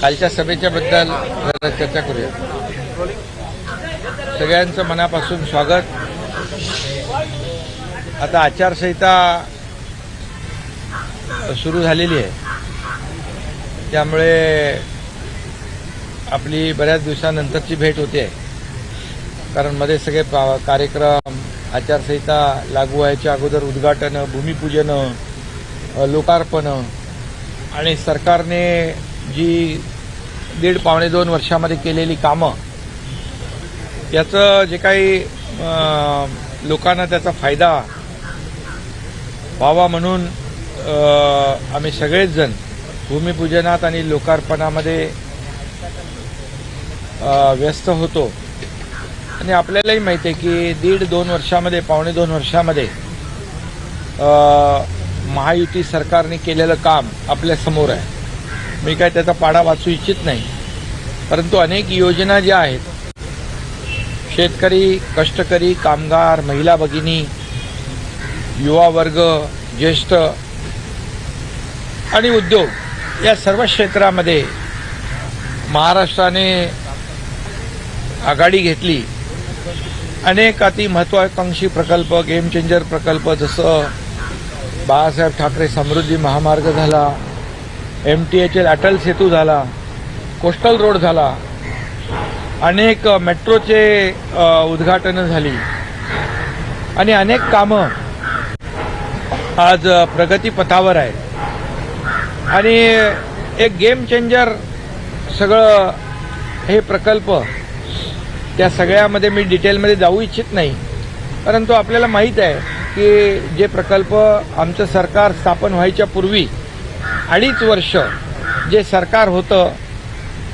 कालच्या सभेच्या बद्दल जरा चर्चा करूया. सगळ्यांचं मनापासून स्वागत. आता आचारसंहिता सुरू झालेली आहे. त्यामुळे आपली बऱ्याच दिवसानंतरची भेट होते. कारण मध्ये सगळे पा- कार्यक्रम आचारसंहिता लागू व्हायच्या अगोदर उद्घाटनं भूमिपूजनं लोकार्पणं आणि सरकारने जी दीड पावणे दोन वर्षामध्ये केलेली कामं याचं जे काही लोकांना त्याचा फायदा व्हावा म्हणून आम्ही सगळेच जण भूमिपूजनात आणि लोकार्पणामध्ये व्यस्त होतो. आणि आपल्यालाही माहिती आहे की दीड दोन वर्षामध्ये पावणे दोन वर्षामध्ये महायुती सरकारने केलेलं काम आपल्यासमोर आहे. मी काय त्याचा पाडा वाचू इच्छित नाही. परंतु अनेक योजना ज्या आहेत शेतकरी कष्टकरी कामगार महिला भगिनी युवा वर्ग ज्येष्ठ आणि उद्योग या सर्व क्षेत्रामध्ये महाराष्ट्राने आघाडी घेतली. अनेक अति महत्वाकांक्षी प्रकल्प गेम चेंजर प्रकल्प जसं बाळासाहेब ठाकरे समृद्धी महामार्ग झाला M T H L Atal Setu झाला कोस्टल रोड झाला अनेक मेट्रोचे उद्घाटनं झाली. आणि अनेक कामं आज प्रगतीपथावर आहेत. आणि एक गेम चेंजर सगळं हे प्रकल्प त्या सगळ्यामध्ये मी डिटेलमध्ये जाऊ इच्छित नाही. परंतु आपल्याला माहीत आहे की जे प्रकल्प आमचं सरकार स्थापन व्हायच्या पूर्वी अडीच वर्ष जे सरकार होतं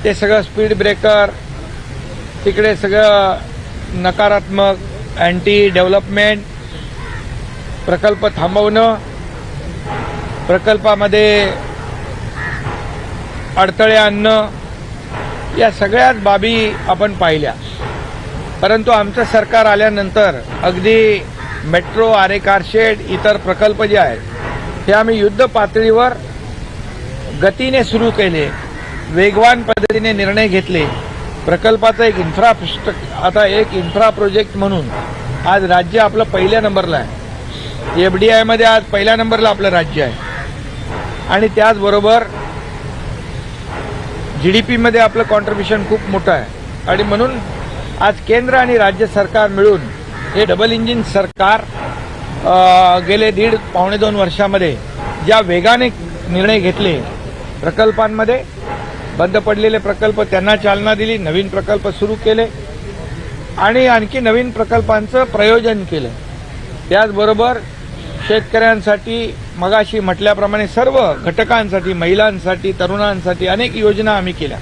ते सगळं स्पीड ब्रेकर तिकडे सगळं नकारात्मक अँटी डेव्हलपमेंट प्रकल्प थांबवणं प्रकल्पामध्ये अडथळे आणणं या सगळ्याच बाबी आपण पाहिल्या. परंतु आमचं सरकार आल्यानंतर अगदी मेट्रो आरे कारशेड इतर प्रकल्प जे आहेत हे आम्ही युद्ध पातळीवर गतीने सुरू केले वेगवान पद्धतीने निर्णय घेतले. प्रकल्पाचा एक इन्फ्रा आता एक इन्फ्रा प्रोजेक्ट म्हणून आज राज्य आपलं पहिल्या नंबरला आहे. एफ डी आयमध्ये आज पहिल्या नंबरला आपलं राज्य आहे. आणि त्याचबरोबर जी डी पीमध्ये आपलं कॉन्ट्रीब्युशन खूप मोठं आहे. आणि म्हणून आज केंद्र आणि राज्य सरकार मिळून हे डबल इंजिन सरकार गेले दीड पावणे दोन वर्षामध्ये ज्या वेगाने निर्णय घेतले प्रकल्पांमध्ये बंद पडलेले प्रकल्प त्यांना चालना दिली नवीन प्रकल्प सुरू केले आणि आणखी नवीन प्रकल्पांचं प्रयोजन केलं. त्याचबरोबर शेतकऱ्यांसाठी मगाशी म्हटल्याप्रमाणे सर्व घटकांसाठी महिलांसाठी तरुणांसाठी अनेक योजना आम्ही केल्या.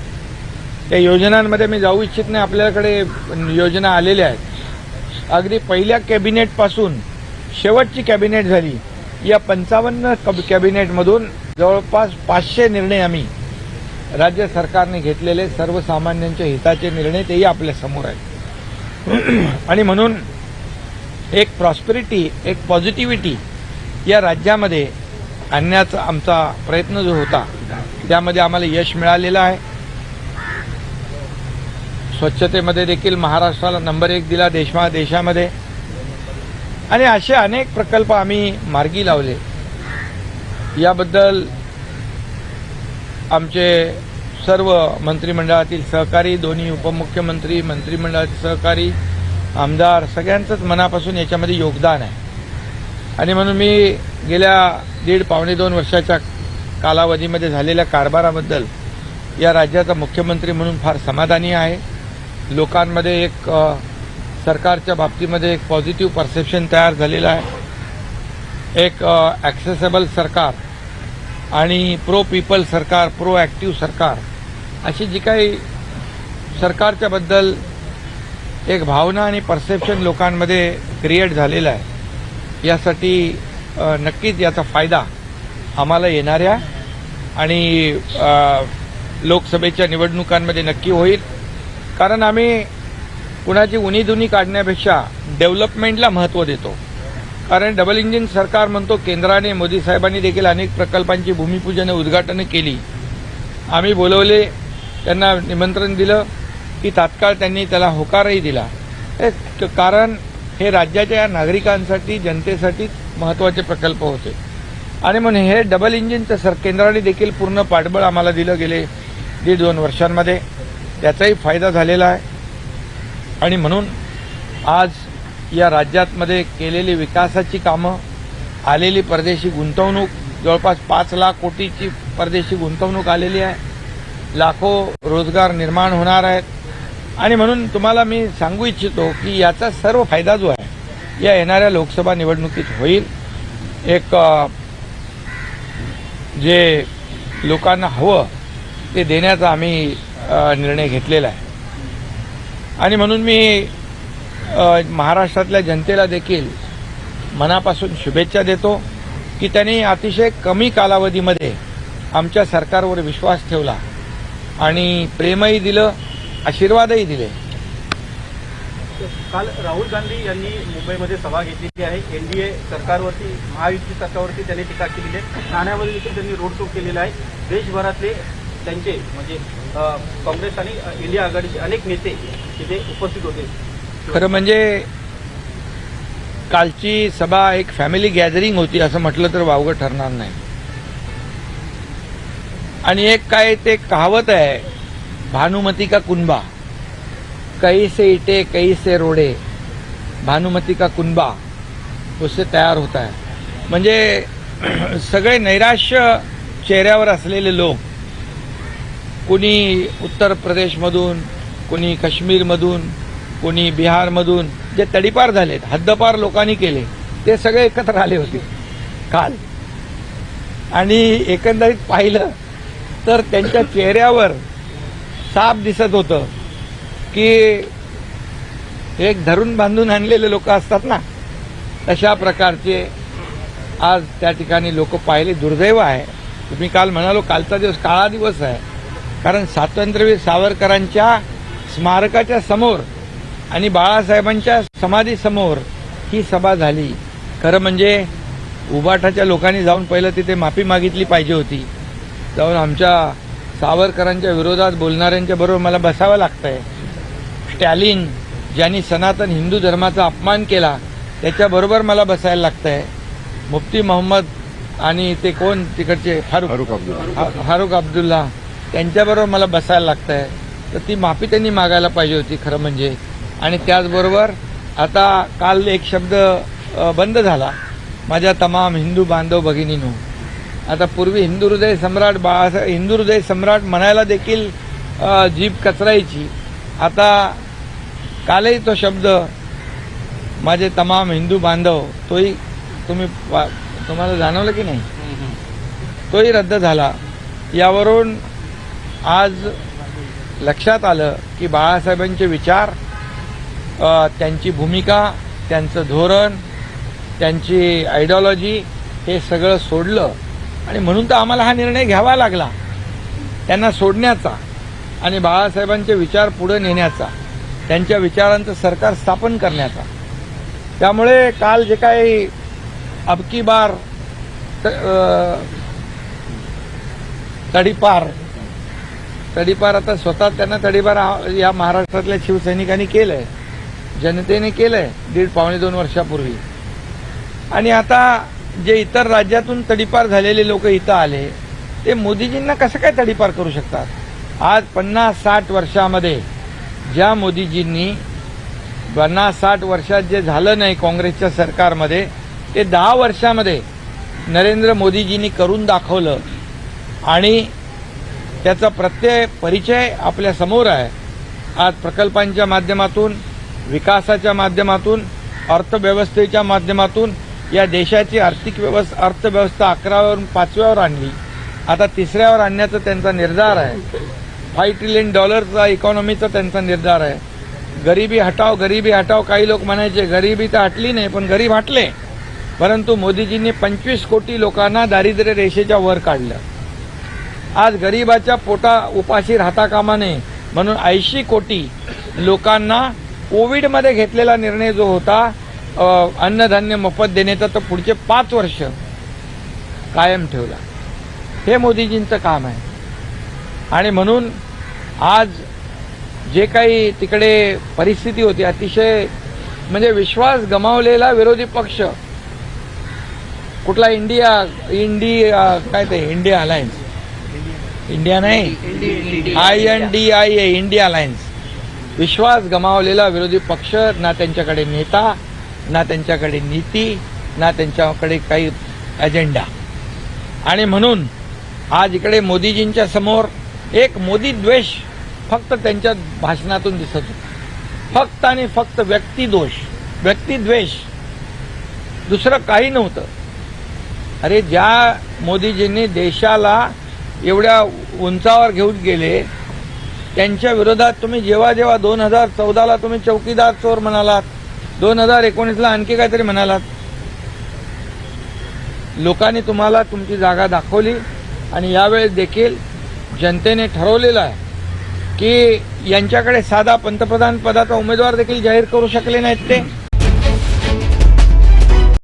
त्या योजनांमध्ये मी जाऊ इच्छित नाही आपल्याकडे योजना आलेल्या आहेत. अगदी पहिल्या कॅबिनेटपासून शेवटची कॅबिनेट झाली. या पंचावन्न कब- कॅबिनेटमधून जवळपास पाचशे निर्णय आम्ही राज्य सरकारने घेतलेले सर्वसामान्यांच्या हिताचे निर्णय तेही आपल्यासमोर आहेत. आणि म्हणून एक प्रॉस्पेरिटी एक पॉझिटिव्हिटी या राज्यामध्ये आणण्याचा आमचा प्रयत्न जो होता त्यामध्ये आम्हाला यश मिळालेलं आहे. स्वच्छतेमध्ये देखील महाराष्ट्राला नंबर एक दिला देशमा देशामध्ये. आणि असे अनेक प्रकल्प आम्ही मार्गी लावले. याबद्दल आमचे सर्व मंत्रिमंडळातील सहकारी दोन्ही उपमुख्यमंत्री मंत्रिमंडळाचे सहकारी आमदार सगळ्यांचंच मनापासून याच्यामध्ये योगदान आहे. आणि म्हणून मी गेल्या दीड पावणे दोन वर्षाच्या कालावधीमध्ये झालेल्या कारभाराबद्दल या राज्याचा मुख्यमंत्री म्हणून फार समाधानी आहे. लोकांमध्ये एक सरकारच्या बाबतीमध्ये एक पॉझिटिव्ह परसेप्शन तयार झालेलं आहे. एक ॲक्सेसेबल सरकार आणि प्रो पीपल सरकार प्रो ॲक्टिव्ह सरकार अशी जी काही सरकारच्याबद्दल एक भावना आणि परसेप्शन लोकांमध्ये क्रिएट झालेलं आहे. यासाठी नक्कीच याचा फायदा आम्हाला येणाऱ्या आणि लोकसभेच्या निवडणुकांमध्ये नक्की होईल. कारण आम्ही कुणाची उणीधुनी काढण्यापेक्षा डेव्हलपमेंटला महत्त्व देतो. कारण डबल इंजिन सरकार म्हणतो केंद्राने मोदी साहेबांनी देखील अनेक प्रकल्पांची भूमिपूजन उद्घाटन केली. आम्ही बोलवले त्यांना निमंत्रण दिलं की तात्काळ त्यांनी त्याला होकारही दिला. हे कारण हे राज्याच्या नागरिकांसाठी जनतेसाठी महत्त्वाचे प्रकल्प होते. आणि म्हणून हे डबल इंजिनचं सर केंद्राने देखील पूर्ण पाठबळ आम्हाला दिलं गेले दीड दोन वर्षांमध्ये. त्याचाही फायदा झालेला आहे. आणि म्हणून आज या राज्यातमध्ये केलेली विकासाची कामं आलेली परदेशी गुंतवणूक जवळपास पाच लाख कोटीची परदेशी गुंतवणूक आलेली आहे. लाखो रोजगार निर्माण होणार आहेत. आणि म्हणून तुम्हाला मी सांगू इच्छितो की याचा सर्व फायदा जो आहे या येणाऱ्या लोकसभा निवडणुकीत होईल. एक जे लोकांना हवं ते देण्याचा आम्ही निर्णय घेतलेला आहे. आणि म्हणून मी महाराष्ट्रातल्या जनतेला देखील मनापासून शुभेच्छा देतो की त्यांनी अतिशय कमी कालावधीमध्ये आमच्या सरकारवर विश्वास ठेवला आणि प्रेमही दिलं आशीर्वादही दिले. काल राहुल गांधी यांनी मुंबईमध्ये सभा घेतलेली आहे. एनडीए सरकारवरती महायुती सरकारवरती त्यांनी टीका केलेली आहे. ठाण्यामध्ये देखील त्यांनी रोड शो केलेला आहे. देशभरातले त्यांचे म्हणजे काँग्रेस आणि इंडिया आघाडीचे अनेक नेते तिथे उपस्थित होते. खरं म्हणजे कालची सभा एक फॅमिली गॅदरिंग होती असं म्हटलं तर वावगं ठरणार नाही. आणि एक काय ते कहावत आहे भानुमती का कुनबा कैसे से इटे कैसे से रोडे? भानुमती का कुनबा उससे तयार होता है. म्हणजे सगळे नैराश्य चेहऱ्यावर असलेले लोक कुणी उत्तर प्रदेशमधून कुणी काश्मीरमधून कुणी बिहारमधून जे तडीपार झालेत हद्दपार लोकांनी केले ते सगळे एकत्र आले होते काल. आणि एकंदरीत पाहिलं तर त्यांच्या चेहऱ्यावर साप दिसत होतं की एक धरून बांधून आणलेले लोक असतात ना तशा प्रकारचे आज त्या ठिकाणी लोक पाहिले दुर्दैव आहे. तुम्ही काल म्हणालो कालचा दिवस काळा दिवस आहे. कारण स्वातंत्र्यवीर सावरकरांच्या स्मारकाच्या समोर आणि बाळासाहेबांच्या समाधीसमोर ही सभा झाली. खरं म्हणजे उबाठाच्या लोकांनी जाऊन पहिलं तिथे माफी मागितली पाहिजे होती. जाऊन आमच्या सावरकरांच्या विरोधात बोलणाऱ्यांच्या बरोबर मला बसावं लागतंय. स्टॅलिन ज्यांनी सनातन हिंदू धर्माचा अपमान केला त्याच्याबरोबर मला बसायला लागतंय. मुफ्ती मोहम्मद आणि ते कोण? तिकडचे फारुख फारुख अब्दुल्ला. त्यांच्याबरोबर मला बसायला लागतंय. तर ती माफी त्यांनी मागायला पाहिजे होती खरं म्हणजे. आणि त्याचबरोबर आता काल एक शब्द बंद झाला. माझ्या तमाम हिंदू बांधव भगिनीनो आता पूर्वी हिंदू हृदय सम्राट बाळासाहेब हिंदू हृदय सम्राट म्हणायला देखील जीभ कचरायची. आता कालही तो शब्द माझे तमाम हिंदू बांधव तोही तुम्ही तुम्हाला जाणवलं की नाही? तोही रद्द झाला. यावरून आज लक्षात आलं की बाळासाहेबांचे विचार त्यांची भूमिका त्यांचं धोरण त्यांची आयडिओलॉजी हे सगळं सोडलं. आणि म्हणून तर आम्हाला हा निर्णय घ्यावा लागला. त्यांना सोडण्याचा आणि बाळासाहेबांचे विचार पुढे नेण्याचा त्यांच्या विचारांचं सरकार स्थापन करण्याचा. त्यामुळे काल जे काही अबकी बार तडीपार तडीपार आता स्वतः त्यांना तडीपार या महाराष्ट्रातल्या शिवसैनिकांनी केलंय. जनतेने केलंय दीड पावणे दोन वर्षापूर्वी. आणि आता जे इतर राज्यातून तडीपार झालेले लोक इथं आले ते मोदीजींना कसं काय तडीपार करू शकतात? आज पन्नास साठ वर्षामध्ये ज्या मोदीजींनी पन्नास साठ वर्षात जे झालं नाही काँग्रेसच्या सरकारमध्ये ते दहा वर्षामध्ये नरेंद्र मोदीजींनी करून दाखवलं. आणि त्याचा प्रत्यय परिचय आपल्यासमोर आहे. आज प्रकल्पांच्या माध्यमातून विकासाच्या माध्यमातून अर्थव्यवस्थेच्या माध्यमातून या देशाची आर्थिक व्यवस्था अर्थव्यवस्था अकरावरून पाचव्यावर आणली. आता तिसऱ्यावर आणण्याचा त्यांचा निर्धार आहे. फाईव्ह ट्रिलियन डॉलरचा इकॉनॉमीचा त्यांचा निर्धार आहे. गरिबी हटाव गरिबी हटाव काही लोक म्हणायचे गरिबी तर हटली नाही पण गरीब हटले. परंतु मोदीजींनी पंचवीस कोटी लोकांना दारिद्र्य रेषेच्या वर काढलं. आज गरिबाच्या पोटा उपाशी राहता कामा नये. म्हणून ऐंशी कोटी लोकांना कोविडमध्ये घेतलेला निर्णय जो होता अन्नधान्य मोफत देण्याचा तो पुढचे पाच वर्ष कायम ठेवला. हे मोदीजींचं काम आहे. आणि म्हणून आज जे काही तिकडे परिस्थिती होती अतिशय म्हणजे विश्वास गमावलेला विरोधी पक्ष कुठला इंडिया इंडिया काय ते इंडिया अलायन्स इंडिया नाही. I N D I A India alliance विश्वास गमावलेला विरोधी पक्ष ना त्यांच्याकडे नेता ना त्यांच्याकडे नीती ना त्यांच्याकडे काही अजेंडा आणि म्हणून आज इकडे मोदीजींच्या समोर एक मोदी द्वेष फक्त त्यांच्या भाषणातून दिसत होता. फक्त आणि फक्त व्यक्तिदोष व्यक्तिद्वेष दुसरं काही नव्हतं. अरे ज्या मोदीजींनी देशाला एवढ्या उंचावर घेऊन गेले. त्यांच्या विरोधात तुम्ही जेव्हा जेव्हा दोन हजार चौदाला तुम्ही चौकीदार चोर म्हणालात दोन हजार एकोणीसला आणखी काहीतरी म्हणालात. लोकांनी तुम्हाला तुमची जागा दाखवली आणि यावेळेस देखील जनतेने ठरवलेलं आहे की यांच्याकडे साधा पंतप्रधान पदाचा उमेदवार देखील जाहीर करू शकले नाहीत ते.